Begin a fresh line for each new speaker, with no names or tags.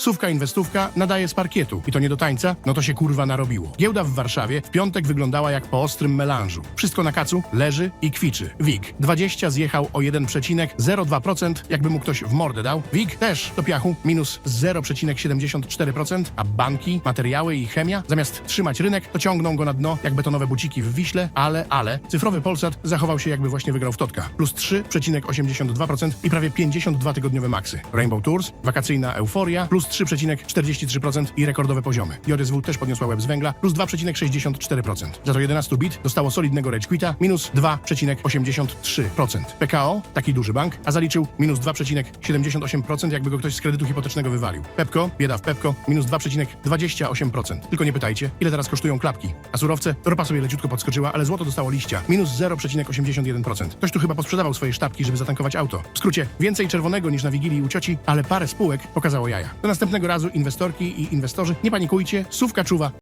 Sówka inwestówka nadaje z parkietu. I to nie do tańca? No to się kurwa narobiło. Giełda w Warszawie w piątek wyglądała jak po ostrym melanżu. Wszystko na kacu, leży i kwiczy. WIG 20 zjechał o 1,02%, jakby mu ktoś w mordę dał. WIG też do piachu, minus 0,74%, a banki, materiały i chemia, zamiast trzymać rynek, to ciągną go na dno jak betonowe buciki w Wiśle, ale, ale, cyfrowy Polsat zachował się jakby właśnie wygrał w Totka. Plus 3,82% i prawie 52 tygodniowe maksy. Rainbow Tours, wakacyjna euforia, plus 3,43% i rekordowe poziomy. JSW też podniosła łeb z węgla, plus 2,64%. Za to 11 bit dostało solidnego rage quita, minus 2,83%. PKO, taki duży bank, a zaliczył minus 2,78%, jakby go ktoś z kredytu hipotecznego wywalił. Pepko, bieda w Pepko, minus 2,28%. Tylko nie pytajcie, ile teraz kosztują klapki. A surowce? Ropa sobie leciutko podskoczyła, ale złoto dostało liścia. Minus 0,81%. Ktoś tu chyba posprzedawał swoje sztabki, żeby zatankować auto. W skrócie, więcej czerwonego niż na Wigilii u cioci, ale parę spółek pokazało jaja. Do następnego razu inwestorki i inwestorzy, nie panikujcie, sówka czuwa.